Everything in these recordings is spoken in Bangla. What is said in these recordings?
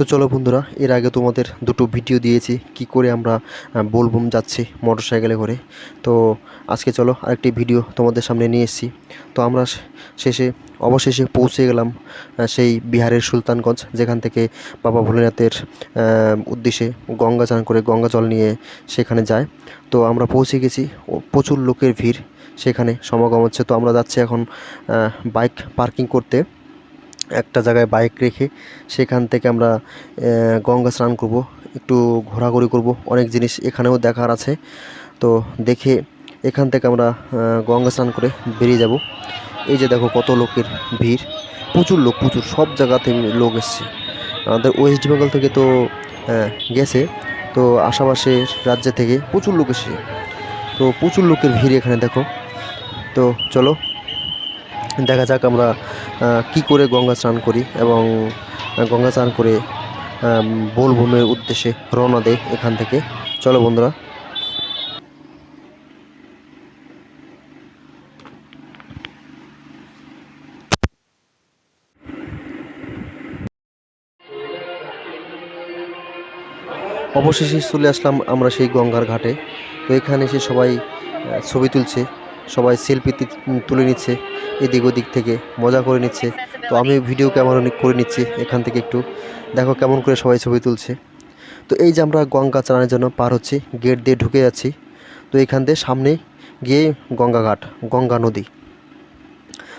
তো চলো বন্ধুরা, এর আগে তোমাদের দুটো ভিডিও দিয়েছি, কি করে আমরা বোলবম যাচ্ছি মোটর সাইকেলে করে। তো আজকে চলো আরেকটি ভিডিও তোমাদের সামনে নিয়ে এসেছি। তো আমরা শেষে, অবশেষে পৌঁছে গেলাম সেই বিহারের সুলতানগঞ্জ, যেখান থেকে বাবা ভোলেনাথের উদ্দেশ্যে গঙ্গা চান করে গঙ্গা জল নিয়ে সেখানে যায়। তো আমরা পৌঁছে গেছি প্রচুর লোকের ভিড় সেখানে সমাগম হচ্ছে। তো আমরা যাচ্ছি এখন বাইক পার্কিং করতে। একটা জায়গায় বাইক রেখে সেখান থেকে আমরা গঙ্গা স্নান করব, একটু ঘোরাঘুরি করব, অনেক জিনিস এখানেও দেখার আছে। তো দেখে এখান থেকে আমরা গঙ্গা স্নান করে বেরিয়ে যাব। এই যে দেখো কত লোকের ভিড়, প্রচুর লোক, প্রচুর, সব জায়গাতে লোক এসছে। আমাদের ওয়েস্ট বেঙ্গল থেকে তো গেছে, তো আশেপাশের রাজ্য থেকে প্রচুর লোক এসেছে। তো প্রচুর লোকের ভিড় এখানে দেখো। তো চলো দেখা যাক আমরা কি করে গঙ্গা স্নান করি এবং গঙ্গা স্নান করে বোলভূমের উদ্দেশ্যে রওনা দেয় এখান থেকে। চলো বন্ধুরা। অবশেষে চলে আসলাম আমরা সেই গঙ্গার ঘাটে। তো এখানে এসে সবাই ছবি তুলছে। সবাই সেলফি তুলে নিচ্ছে, এদিক ওদিক থেকে মজা করে নিচ্ছে। তো আমি ভিডিও ক্যামেরা করে নিচ্ছি এখান থেকে একটু। দেখো কেমন করে সবাই ছবি তুলছে। তো এই যে আমরা গঙ্গা চালানোর জন্য পার হচ্ছি গেট দিয়ে ঢুকে যাচ্ছি। তো এখান দিয়ে সামনে গিয়ে গঙ্গা ঘাট, গঙ্গা নদী।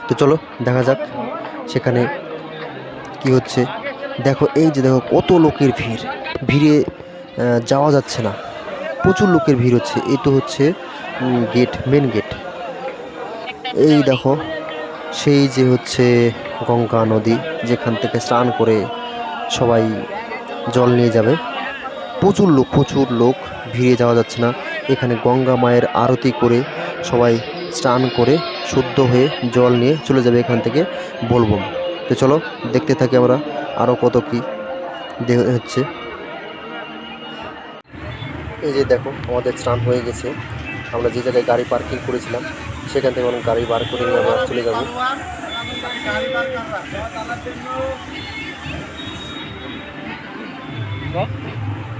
তো চলো দেখা যাক সেখানে কি হচ্ছে। দেখো এই যে দেখো কত লোকের ভিড়। ভিড়ে যাওয়া যাচ্ছে না। প্রচুর লোকের ভিড় হচ্ছে। এই তো হচ্ছে গেট মেন গেট এই দেখো, সেই যে হচ্ছে গঙ্গা নদী, যেখান থেকে স্নান করে সবাই জল নিয়ে যাবে। প্রচুর লোক প্রচুর লোক, ভিড়ে যাওয়া যাচ্ছে না। এখানে গঙ্গা মায়ের আরতি করে সবাই স্নান করে শুদ্ধ হয়ে জল নিয়ে চলে যাবে এখান থেকে বলবম। তো চলো, দেখতে থাকি আমরা আরও কত কি হচ্ছে। এই যে দেখো, আমাদের স্নান হয়ে গেছে। আমরা যে জায়গায় গাড়ি পার্কিং করেছিলাম সেখান থেকে আমরা গাড়ি বার করে নিয়ে আমরা চলে যাব।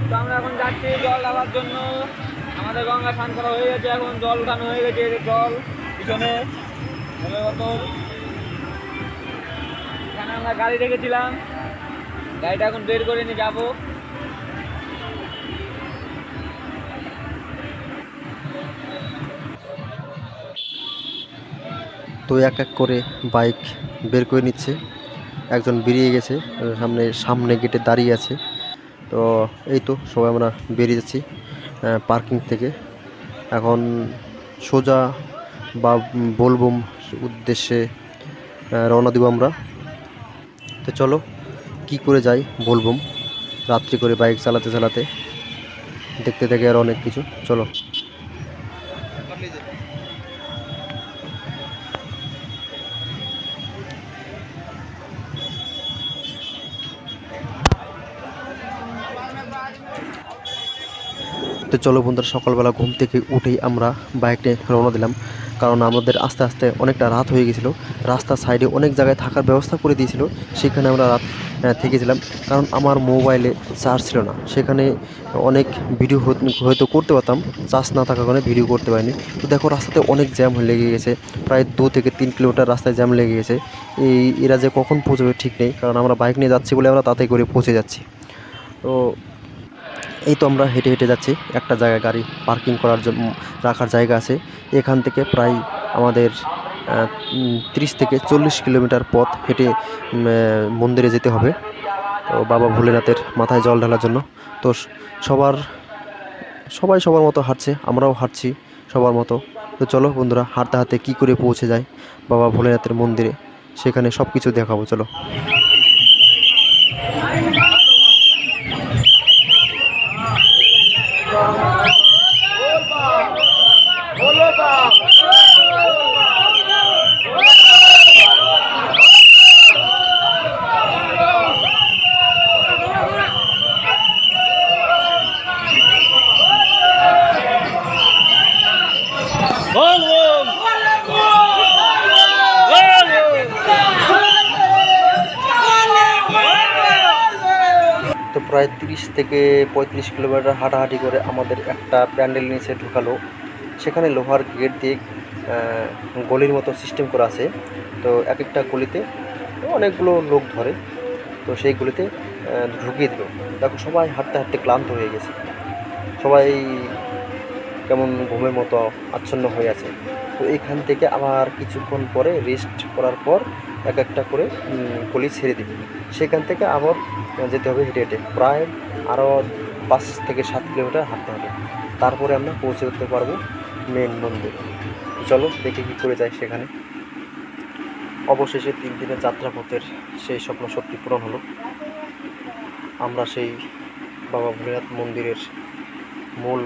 তো আমরা এখন যাচ্ছি জল ঢালার জন্য। আমাদের গঙ্গা স্নান করা হয়ে গেছে, এখন জল উঠানো হয়ে গেছে জল পিছনে। এখানে আমরা গাড়ি রেখেছিলাম। গাড়িটা এখন বের করে নিয়ে যাব। তো এক এক করে বাইক বের করে নিচ্ছে। একজন বেরিয়ে গেছে, সামনে সামনে গেটে দাঁড়িয়ে আছে। তো এই তো সবাই আমরা বেরিয়ে যাচ্ছি পার্কিং থেকে। এখন সোজা বা বলবম উদ্দেশ্যে রওনা দিব আমরা। তো চলো, কি করে যাই বলবম রাত্রি করে বাইক চালাতে চালাতে, দেখতে দেখে আর অনেক কিছু। চলো। তো চলো বন্ধুরা, সকালবেলা ঘুম থেকে উঠেই আমরা বাইক নিয়ে রওনা দিলাম। কারণ আমাদের আস্তে আস্তে অনেকটা রাত হয়ে গেছিল। রাস্তার সাইডে অনেক জায়গায় থাকার ব্যবস্থা করে দিয়েছিল। সেখানে আমরা রাত থেকেছিলাম কারণ আমার মোবাইলে চার্জ ছিল না। সেখানে অনেক ভিডিও হয়তো করতে পারতাম। চার্জ না থাকার কারণে ভিডিও করতে পারিনি। তো দেখো, রাস্তাতে অনেক জ্যাম লেগে গেছে। প্রায় দু থেকে তিন কিলোমিটার রাস্তায় জ্যাম লেগে গেছে। এই এরা যে কখন পৌঁছবে ঠিক নেই। কারণ আমরা বাইক নিয়ে যাচ্ছি বলে আমরা তাতে করে পৌঁছে যাচ্ছি। তো এই তো আমরা হেঁটে হেঁটে যাচ্ছি। একটা জায়গায় গাড়ি পার্কিং করার জন্য রাখার জায়গা আছে। এখান থেকে প্রায় আমাদের তিরিশ থেকে চল্লিশ কিলোমিটার পথ হেঁটে মন্দিরে যেতে হবে। তো বাবা ভোলেনাথের মাথায় জল ঢালার জন্য। তো সবার, সবাই সবার মতো হাঁটছে, আমরাও হাঁটছি সবার মতো। তো চলো বন্ধুরা, হাঁটতে হাঁটতে কী করে পৌঁছে যায় বাবা ভোলেনাথের মন্দিরে, সেখানে সব কিছু দেখাবো, চলো। Volvo! Volvo! প্রায় তিরিশ থেকে পঁয়ত্রিশ কিলোমিটার হাঁটাহাঁটি করে আমাদের একটা প্যান্ডেল নিচে ঢুকালো। সেখানে লোহার গেট দিয়ে গলির মতো সিস্টেম করা আছে। তো এক একটা গলিতে অনেকগুলো লোক ধরে। তো সেই গলিতে ঢুকিয়ে দিল। দেখো, সবাই হাঁটতে হাঁটতে ক্লান্ত হয়ে গেছে। সবাই কেমন ঘুমের মতো আচ্ছন্ন হয়ে আছে। তো এখান থেকে আবার কিছুক্ষণ পরে রেস্ট করার পর এক একটা করে গলি ছেড়ে দিবে সেখান থেকে আবার যেতে হবে হেঁটে হেঁটে। প্রায় আরও পাঁচ থেকে সাত কিলোমিটার হাঁটতে হবে। তারপরে আমরা পৌঁছে উঠতে পারব মেন মন্দির। চলো দেখে কী করে যাই সেখানে। অবশেষে তিন দিনের যাত্রাপথের সেই স্বপ্ন সত্যি পূরণ হলো। আমরা সেই বাবা ভোলেনাথ মন্দিরের মূল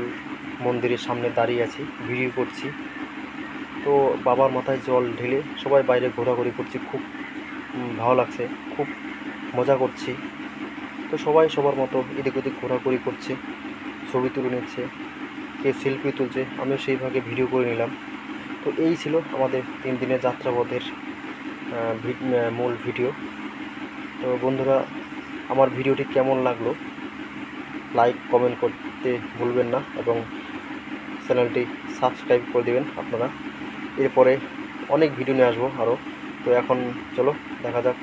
মন্দিরের সামনে দাঁড়িয়ে আছি ভিডিও করছি। তো বাবার মাথায় জল ঢেলে সবাই বাইরে ঘোরাঘুরি করছি, খুব ভালো লাগছে, খুব মজা করছি। তো সবাই সবার মতো এদিক ওদিক ঘোরাঘুরি করছে, ছবি তুলে নিচ্ছে কে সেলফি তুলছে, আমিও সেইভাবে ভিডিও করে নিলাম। তো এই ছিল আমাদের তিন দিনের যাত্রাপথের মূল ভিডিও। তো বন্ধুরা, আমার ভিডিওটি কেমন লাগল? লাইক, কমেন্ট করতে ভুলবেন না এবং চ্যানেলটি সাবস্ক্রাইব করে দেবেন আপনারা। এরপরে অনেক ভিডিও নিয়ে আসব আরও তো এখন চলো দেখা যাক।